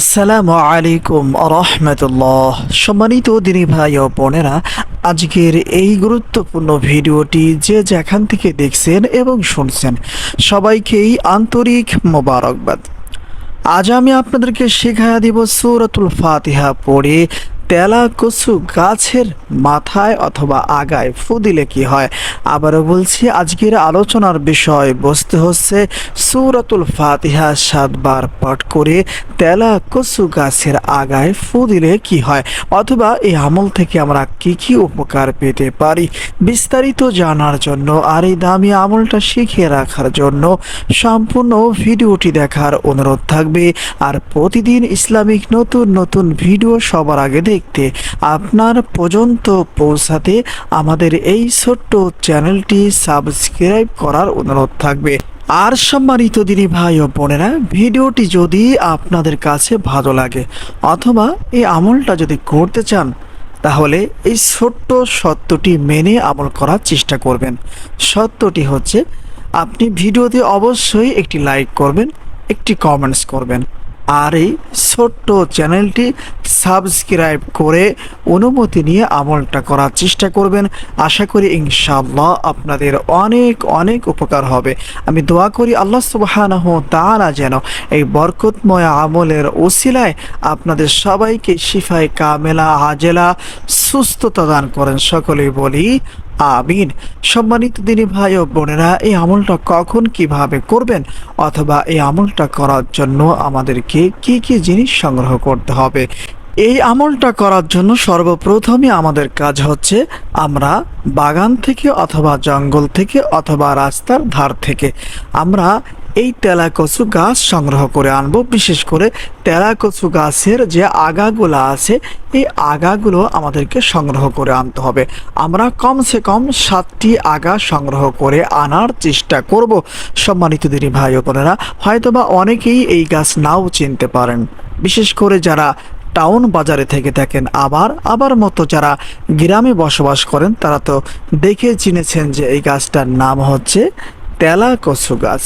আসসালামু আলাইকুম রহমতুল্লাহ। সম্মানিত দিনী ভাই ও বোনেরা, আজকের এই গুরুত্বপূর্ণ ভিডিওটি যে যেখান থেকে দেখছেন এবং শুনছেন, সবাইকেই আন্তরিক মোবারকবাদ। আজ আমি আপনাদেরকে শেখায়া দিব সৌরতুল ফাতিহা পড়ে তেলা কচু গাছের মাথায় অথবা আগায় ফু দিলে কি হয়? আবারও বলছি, আজকের আলোচনার বিষয় বসতে হচ্ছে সূরাতুল ফাতিহা সাতবার পাঠ করে তেলা কচু গাছের আগায় ফু দিলে কি হয়? অথবা এই আমল থেকে আমরা কি কি উপকার পেতে পারি? বিস্তারিত জানার জন্য আর এই দামি আমলটা শিখে রাখার জন্য সম্পূর্ণ ভিডিওটি দেখার অনুরোধ থাকবে। আর প্রতিদিন ইসলামিক নতুন নতুন ভিডিও সবার আগে দেখতে আপনার পর্যন্ত পৌঁছাতে আমাদের এই ছোট্ট চ্যানেলটি সাবস্ক্রাইব করার অনুরোধ থাকবে। আর সম্মানিত দিনী ভাই ও বোনেরা, ভিডিওটি যদি আপনাদের কাছে ভালো লাগে অথবা এই আমলটা যদি করতে চান, তাহলে এই ছোট্ট সত্যটি মেনে আমল করার চেষ্টা করবেন। সত্যটি হচ্ছে, আপনি ভিডিওতে অবশ্যই একটি লাইক করবেন, একটি কমেন্টস করবেন। আর এই ছোট্ট চ্যানেলটি সাবস্ক্রাইব করে অনুমতি নিয়ে আমলটা করার চেষ্টা করবেন। আশা করি ইনশাআল্লাহ আপনাদের অনেক অনেক উপকার হবে। আমি দোয়া করি আল্লাহ সুবহানাহু তাআলা যেন এই বরকতময় আমলের ওসিলায় আপনাদের সবাইকে শিফায় কামেলা আজেলা সুস্থতা দান করেন। সকলেই বলি আমিন। সম্মানিত দিনী ভাই ও বোনেরা, এই আমলটা কখন কীভাবে করবেন অথবা এই আমলটা করার জন্য আমাদেরকে কি কি জিনিস সংগ্রহ করতে হবে? এই আমলটা করার জন্য সর্বপ্রথমে আমাদের কাজ হচ্ছে আমরা বাগান থেকে অথবা জঙ্গল থেকে অথবা রাস্তার ধার থেকে আমরা এই তেলা কচু গাছ সংগ্রহ করে আনব। বিশেষ করে তেলা কচু গাছের যে আগাগুলো আছে, এই আগাগুলো আমাদেরকে সংগ্রহ করে আনতে হবে। আমরা কমসে কম সাতটি আগা সংগ্রহ করে আনার চেষ্টা করব। সম্মানিত দিনী ভাই বোনেরা, হয়তোবা অনেকেই এই গাছ নাও চিনতে পারেন। বিশেষ করে যারা টাউন বাজারে থেকে থাকেন, আবার আবার মতো যারা গ্রামে বসবাস করেন, তারা তো দেখে চিনেছেন যে এই গাছটার নাম হচ্ছে তেলা কচু গাছ।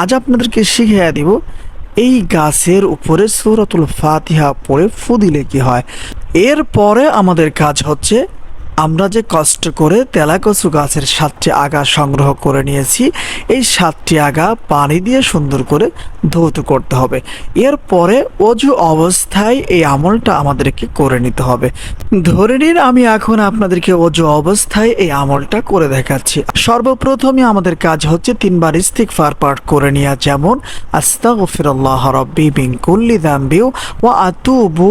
আজ আপনাদেরকে শিখিয়ে দিব, এই গাছের উপরে সৌরতুল ফাতিহা পড়ে ফুদিলে কি হয়। এরপরে আমাদের কাজ হচ্ছে আমরা যে কষ্ট করে তেলাকচু গাছের সাতটি আগা সংগ্রহ করে নিয়েছি, এই সাতটি আগা পানি দিয়ে সুন্দর করে ধৌত করতে হবে। এরপরে অজু অবস্থায় এই আমলটা আমাদেরকে করে নিতে হবে। ধরে নিন আমি এখন আপনাদেরকে অজু অবস্থায় এই আমলটা করে দেখাচ্ছি। সর্বপ্রথমে আমাদের কাজ হচ্ছে তিনবার ইস্তিগফার পাঠ করে নেওয়া। যেমন, আস্তাগফিরুল্লাহ রাব্বি মিন কুল্লি যামবি ওয়া আতুবু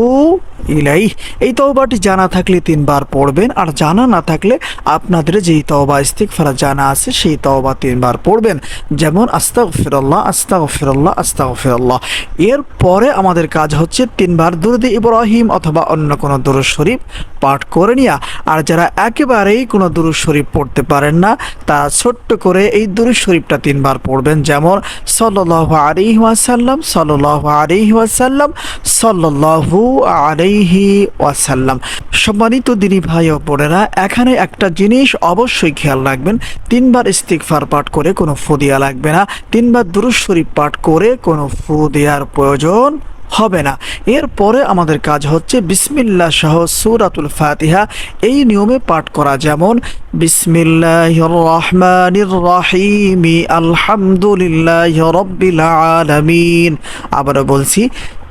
ইলাই, এই তওবাটি জানা থাকলে তিনবার পড়বেন, আর জানা না থাকলে আপনাদের যেই তওবা ইস্তিকফারা জানা আছে সেই তওবা তিনবার পড়বেন। যেমন, আস্তাগফিরুল্লাহ আস্তাগফিরুল্লাহ আস্তাগফিরুল্লাহ। এর এরপরে আমাদের কাজ হচ্ছে তিনবার দুরদি ইব্রাহিম অথবা অন্য কোনো দুরুদ শরীফ পাঠ করে নিয়া, আর যারা একেবারেই কোনো দুরুদ শরীফ পড়তে পারেন না, তারা ছোট্ট করে এই দুরুদ শরীফটা তিনবার পড়বেন। যেমন, সাল্লাল্লাহু আলাইহি ওয়াসাল্লাম, সাল্লাল্লাহু আলাইহি ওয়াসাল্লাম, সাল্লাল্লাহু আলাইহি ওয়াসাল্লাম। সম্মানিত দিনী ভাই ও বোনেরা, এখানে একটা জিনিস অবশ্যই খেয়াল রাখবেন, তিনবার ইস্তিগফার পাঠ করে কোনো ফু দেওয়া লাগবে না, তিনবার দুরুদ শরীফ পাঠ করে কোনো ফু দেওয়ার প্রয়োজন হবে না। এরপরে আমাদের কাজ হচ্ছে বিসমিল্লা সহ সুরাতুল ফাতিহা। এই নিয়মে পাঠ করা যেমন বিসমিল্লাহির রহমানির আলহামদুলিল্লাহ আলহামদুলিল্লাহি রাব্বিল আলামিন। আবারও বলছি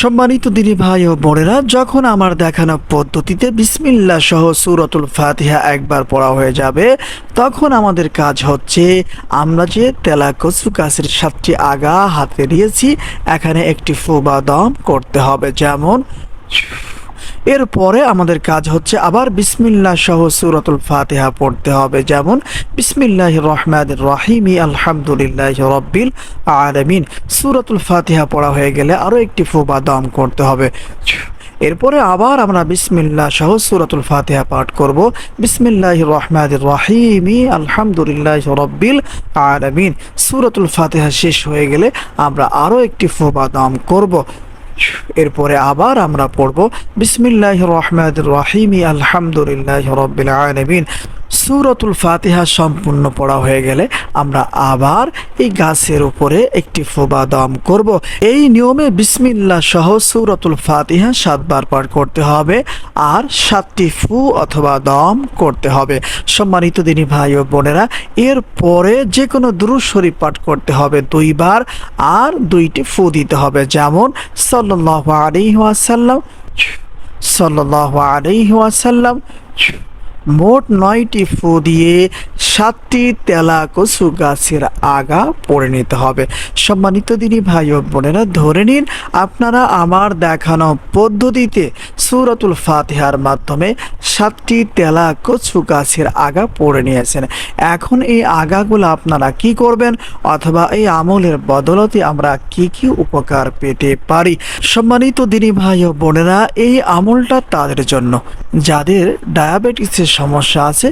সম্মানিত দিদি ভাই ও বোনেরা, যখন আমার দেখানো পদ্ধতিতে বিসমিল্লা সহ সুরতুল ফাতিহা একবার পড়া হয়ে যাবে, তখন আমাদের কাজ হচ্ছে আমরা যে তেলা কচু গাছের সাতটি আগা হাতে নিয়েছি, এখানে একটি ফোবা দম করতে হবে। যেমন এরপরে আমাদের কাজ হচ্ছে আবার বিসমিল্লাহ সহ সুরতুল ফাতেহা পড়তে হবে। যেমন বিসমিল্লাহ রহমান রহিমি, আলহামদুলিল্লাহ রব্বিল আলমিন। সুরতুল ফাতেহা পড়া হয়ে গেলে আরও একটি ফু বা দম করতে হবে। এরপরে আবার আমরা বিসমিল্লাহ সহ সুরাতুল ফাতেহা পাঠ করব। বিসমিল্লাহ রহমান রহিমি, আলহামদুলিল্লাহ রব্বিল আলমিন। সুরাতুল ফাতেহা শেষ হয়ে গেলে আমরা আরও একটি ফু বা দম করব। এরপরে আবার আমরা পড়ব বিসমিল্লাহ রহমান রহিমি আলহামদুলিল্লাহ আলমিন। সুরতুল ফাতিহা সম্পূর্ণ পড়া হয়ে গেলে আমরা আবার এই গাছের উপরে একটি ফোবা দম করব। এই নিয়মে বিসমিল্লাহ সহ সুরতুল ফাতিহা সাতবার পাঠ করতে হবে আর সাতটি ফু অথবা দম করতে হবে। সম্মানিত দিনী ভাই ও বোনেরা এর পরে যে কোনো দুরু শরীফ পাঠ করতে হবে দুইবার আর দুইটি ফু দিতে হবে। যেমন সাল্লাহ আলাইহি ওয়াসাল্লাম সাল্লাহ আলাইহি ওয়াসাল্লাম মোট নয়টি ফু দিয়ে সাতটি তেলা কচু গাছের আগা পড়ে নিতে হবে। সম্মানিত দিনী ভাই ও বোনেরা, ধরে নিন আপনারা আমার দেখানো পদ্ধতিতে সুরাতুল ফাতিহার মাধ্যমে সাতটি তেলা কচু গাছের আগা পড়ে নিয়েছেন। এখন এই আগাগুলো আপনারা কি করবেন অথবা এই আমলের বদলতে আমরা কি কি উপকার পেতে পারি? সম্মানিত দিনী ভাই ও বোনেরা, এই আমলটা তাদের জন্য। যাদের ডায়াবেটিসের সমস্যা আছে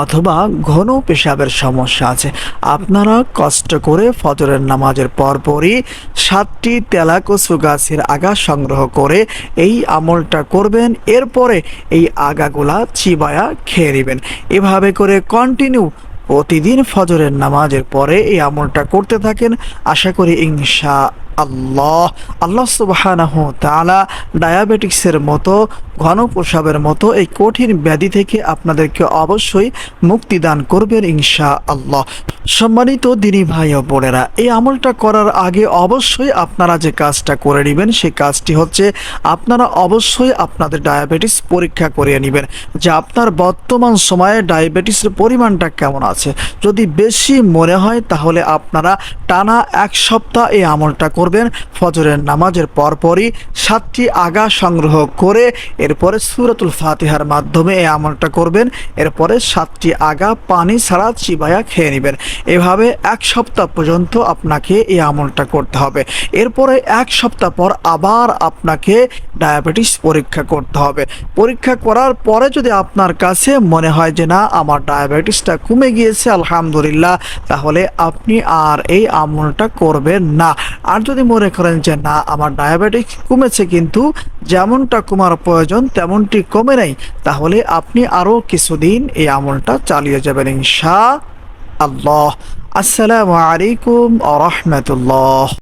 অথবা ঘন পেশাবের সমস্যা আছে। আপনারা কষ্ট করে ফজরের নামাজের পরপরই সাতটি তেলাকসু গাছের আগা সংগ্রহ করে এই আমলটা করবেন। এরপরে এই আগাগুলা চিবায়া খেয়ে নেবেন। এভাবে করে কন্টিনিউ প্রতিদিন ফজরের নামাজের পরে এই আমলটা করতে থাকেন। আশা করি ইনশা আল্লাহ আল্লাহ সুবাহানাহ তালা ডায়াবেটিক্সের মতো, ঘন প্রসাবের মতো এই কঠিন ব্যাধি থেকে আপনাদেরকে অবশ্যই মুক্তি দান করবেন ইনশা আল্লাহ সম্মানিত দিনী ভাই ও বোনেরা, এই আমলটা করার আগে অবশ্যই আপনারা যে কাজটা করে নেবেন সেই কাজটি হচ্ছে আপনারা অবশ্যই আপনাদের ডায়াবেটিস পরীক্ষা করিয়ে নেবেন যে আপনার বর্তমান সময়ে ডায়াবেটিসের পরিমাণটা কেমন আছে। যদি বেশি মনে হয়, তাহলে আপনারা টানা এক সপ্তাহ এই আমলটা করবেন। ফজরের নামাজের পরপরই সাতটি আগা সংগ্রহ করে এরপরে সুরাতুল ফাতিহার মাধ্যমে এই আমলটা করবেন। এরপরে সাতটি আগা পানি ছাড়া চিবায়া খেয়ে নেবেন। এভাবে এক সপ্তাহ পর্যন্ত আপনাকে এই আমলটা করতে হবে। এরপরে এক সপ্তাহ পর আবার আপনাকে ডায়াবেটিস পরীক্ষা করতে হবে। পরীক্ষা করার পরে যদি আপনার কাছে মনে হয় যে, না, আমার ডায়াবেটিসটা কমে গিয়েছে, আলহামদুলিল্লাহ, তাহলে আপনি আর এই আমলটা করবেন না। আর যদি মনে করেন যে না, আমার ডায়াবেটিক কমেছে কিন্তু যেমনটা কমার প্রয়োজন তেমনটি কমে নাই, তাহলে আপনি আরও কিছুদিন এই আমলটা চালিয়ে যাবেন ইনশা আল্লাহ। আসসালামু আলাইকুম আ রহমতুল্লাহ।